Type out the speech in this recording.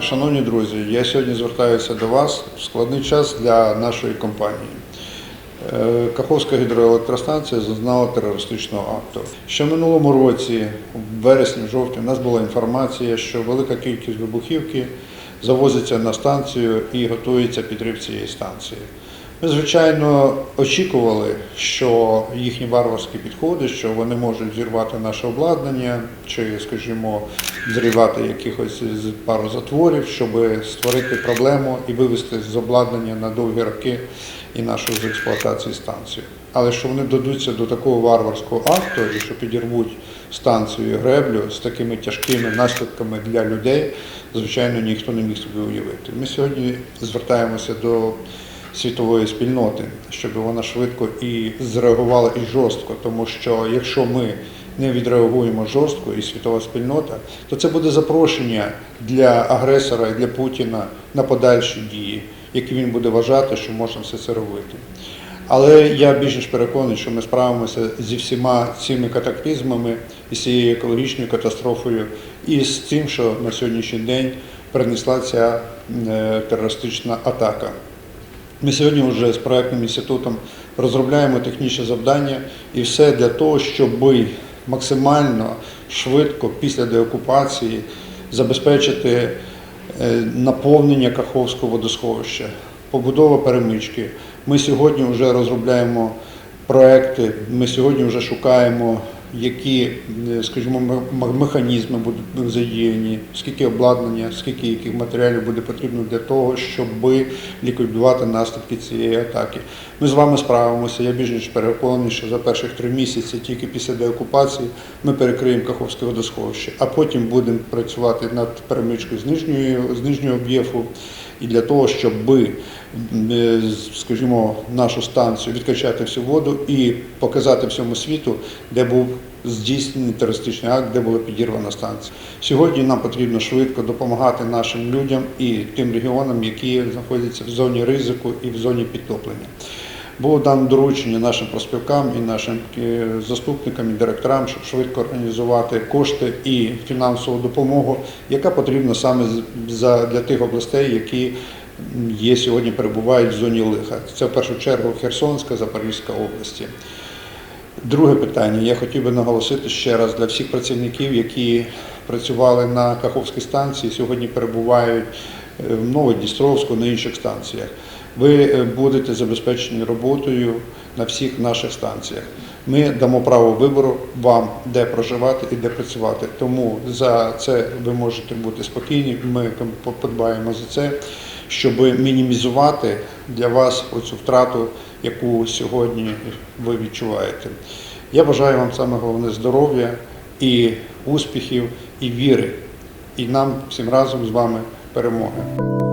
Шановні друзі, я сьогодні звертаюся до вас в складний час для нашої компанії. Е, Каховська гідроелектростанція зазнала терористичного акту. Ще в минулому році, в вересні-жовтні, у нас була інформація, що велика кількість вибухівки завозиться на станцію і готується підрив цієї станції. Ми, звичайно, очікували, що їхні варварські підходи, що вони можуть зірвати наше обладнання, чи, скажімо, зривати якихось пару затворів, щоб створити проблему і вивести з обладнання на довгі роки і нашу з експлуатації станцію. Але що вони дадуться до такого варварського акту, і що підірвуть станцію греблю з такими тяжкими наслідками для людей, звичайно, ніхто не міг собі уявити. Ми сьогодні звертаємося до світової спільноти, щоб вона швидко і зреагувала і жорстко, тому що якщо ми не відреагуємо жорстко і світова спільнота, то це буде запрошення для агресора і для Путіна на подальші дії, які він буде вважати, що можна все це робити. Але я більш ніж переконаний, що ми справимося зі всіма цими катаклізмами і з цією екологічною катастрофою, і з тим, що на сьогоднішній день принесла ця е, терористична атака. Ми сьогодні вже з проектним інститутом розробляємо технічне завдання і все для того, щоб максимально швидко після деокупації забезпечити е, наповнення Каховського водосховища, побудова перемички. Ми сьогодні вже розробляємо проекти, ми сьогодні вже шукаємо, які, е, скажімо, механізми будуть задіяні, скільки обладнання, скільки яких матеріалів буде потрібно для того, щоб ліквідувати наслідки цієї атаки. Ми з вами справимося. Я більш ніж переконаний, що за перших три місяці, тільки після деокупації, ми перекриємо Каховське водосховище, а потім будемо працювати над перемичкою з нижнього об'єкту. І для того, щоб, е, скажімо, нашу станцію відкачати всю воду і показати всьому світу, де був здійснений терористичний акт, де була підірвана станція. Сьогодні нам потрібно швидко допомагати нашим людям і тим регіонам, які знаходяться в зоні ризику і в зоні підтоплення. Було дано доручення нашим проспілкам і нашим е, заступникам і директорам, щоб швидко організувати кошти і фінансову допомогу, яка потрібна саме для тих областей, які є сьогодні перебувають в зоні лиха. Це в першу чергу Херсонська, Запорізька області. Друге питання. Я хотів би наголосити ще раз для всіх працівників, які працювали на Каховській станції, сьогодні перебувають е, в Новодністровську, на інших станціях. Ви е, будете забезпечені роботою на всіх наших станціях. Ми дамо право вибору вам, де проживати і де працювати. Тому за це ви можете бути спокійні. Ми подбаємо за це, щоб мінімізувати для вас оцю втрату, яку сьогодні ви відчуваєте. Я бажаю вам саме головне здоров'я і успіхів, і віри, і нам всім разом з вами перемоги.